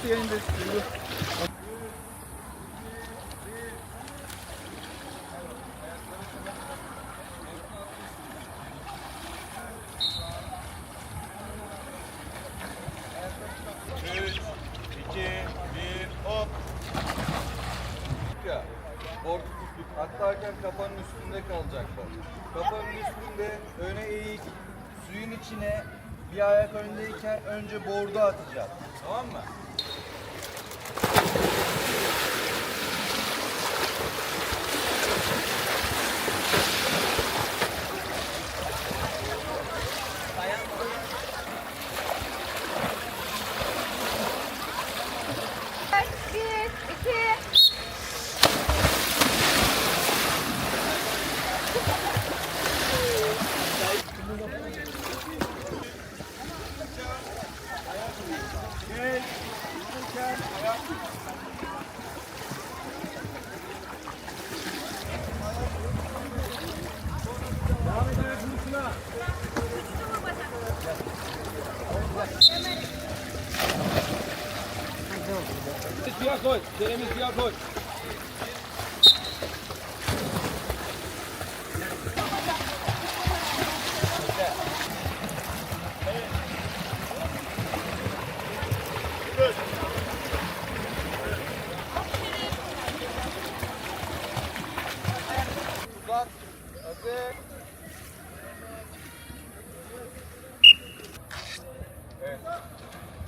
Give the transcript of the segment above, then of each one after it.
Ayakları suya indir. Yürü. Üç, iki, bir, hop. Ya, orta tuttuk. Atlarken kafanın üstünde kalacaklar. Kafanın üstünde öne eğik, suyun içine bir ayak öndeyken önce bordu atacağız. Tamam mı? Bir, iki, Siyah koy. Kerem'i siyah koy. Uzat. Hazır. Evet.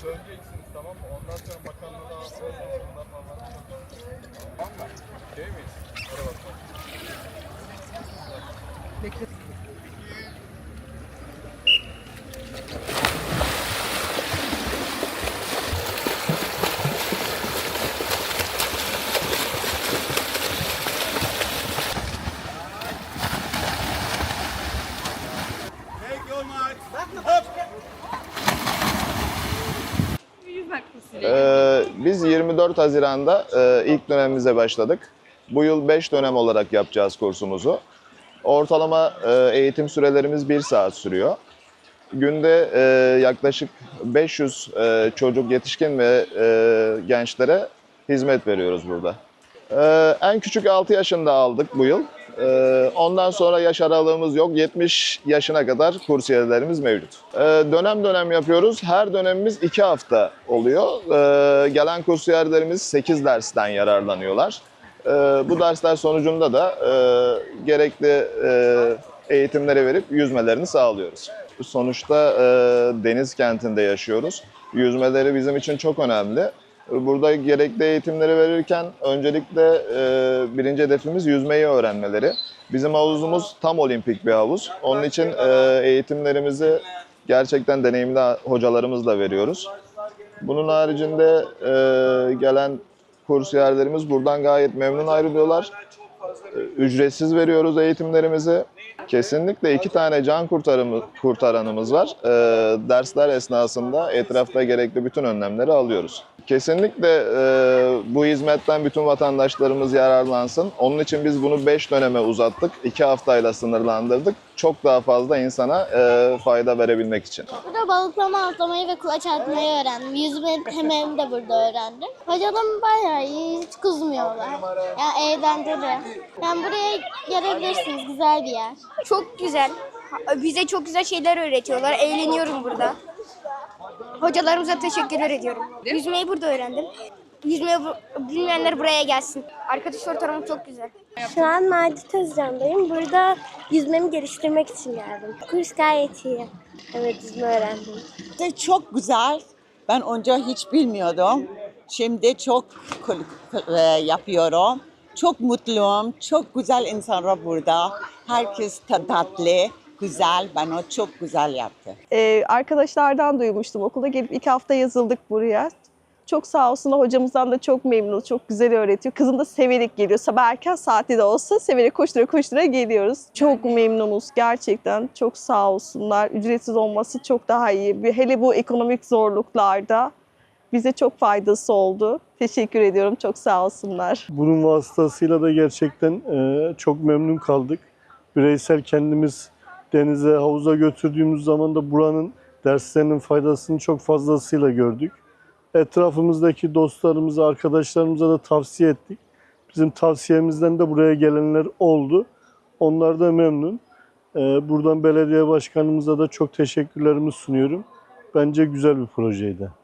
Döneceksiniz tamam mı? Ondan sonra bakanlığa da ondan falan. Tamam mı? Kursu. Ee, biz 24 Haziran'da e, ilk dönemimize başladık. Bu yıl 5 dönem olarak yapacağız kursumuzu. Ortalama e, eğitim sürelerimiz 1 saat sürüyor. Günde e, yaklaşık 500 e, çocuk, yetişkin ve gençlere hizmet veriyoruz burada. En küçük 6 yaşında aldık bu yıl. Ondan sonra yaş aralığımız yok. 70 yaşına kadar kursiyerlerimiz mevcut. Dönem dönem yapıyoruz. Her dönemimiz 2 hafta oluyor. Gelen kursiyerlerimiz 8 dersten yararlanıyorlar. E, bu dersler sonucunda da e, gerekli e, eğitimleri verip yüzmelerini sağlıyoruz. Sonuçta e, deniz kentinde yaşıyoruz. Yüzmeleri bizim için çok önemli. Burada gerekli eğitimleri verirken öncelikle e, birinci hedefimiz yüzmeyi öğrenmeleri. Bizim havuzumuz tam olimpik bir havuz. Onun için e, eğitimlerimizi gerçekten deneyimli hocalarımızla veriyoruz. Bunun haricinde e, gelen kursiyerlerimiz buradan gayet memnun ayrılıyorlar. E, Ücretsiz veriyoruz eğitimlerimizi. Kesinlikle iki tane can kurtarımı, kurtaranımız var. E, dersler esnasında etrafta gerekli bütün önlemleri alıyoruz. Kesinlikle e, bu hizmetten bütün vatandaşlarımız yararlansın. Onun için biz bunu 5 döneme uzattık. 2 haftayla sınırlandırdık. Çok daha fazla insana e, fayda verebilmek için. Burada balıklama atlamayı ve kulaç atmayı öğrendim. Yüzme hem de burada öğrendim. Hocalarım bayağı iyi, hiç kızmıyorlar. Yani eğlenceli. Yani buraya gelebilirsiniz, güzel bir yer. Çok güzel. Bize çok güzel şeyler öğretiyorlar. Eğleniyorum burada. Hocalarımıza teşekkürler ediyorum. Yüzmeyi burada öğrendim. Yüzmeyi bu- bilmeyenler buraya gelsin. Arkadaş ortamı çok güzel. Şu an Macit Tezcan'dayım. Burada yüzmemi geliştirmek için geldim. Kurs gayet iyi. Evet yüzme öğrendim. De çok güzel. Ben önce hiç bilmiyordum. Şimdi çok e, yapıyorum. Çok mutluyum. Çok güzel insanlar burada. Herkes ta- tatlı, güzel. Bana çok güzel yaptı. Ee, arkadaşlardan duymuştum. Okulda gelip iki hafta yazıldık buraya. Çok sağ olsun hocamızdan da çok memnunuz. Çok güzel öğretiyor. Kızım da severek geliyor. Sabah erken saatte de olsa severek koştura koştura geliyoruz. Çok memnunuz gerçekten. Çok sağ olsunlar. Ücretsiz olması çok daha iyi. Hele bu ekonomik zorluklarda bize çok faydası oldu. Teşekkür ediyorum. Çok sağ olsunlar. Bunun vasıtasıyla da gerçekten e, çok memnun kaldık. Bireysel kendimiz denize, havuza götürdüğümüz zaman da buranın derslerinin faydasını çok fazlasıyla gördük. Etrafımızdaki dostlarımıza, arkadaşlarımıza da tavsiye ettik. Bizim tavsiyemizden de buraya gelenler oldu. Onlar da memnun. Ee, Buradan belediye başkanımıza da çok teşekkürlerimi sunuyorum. Bence güzel bir projeydi.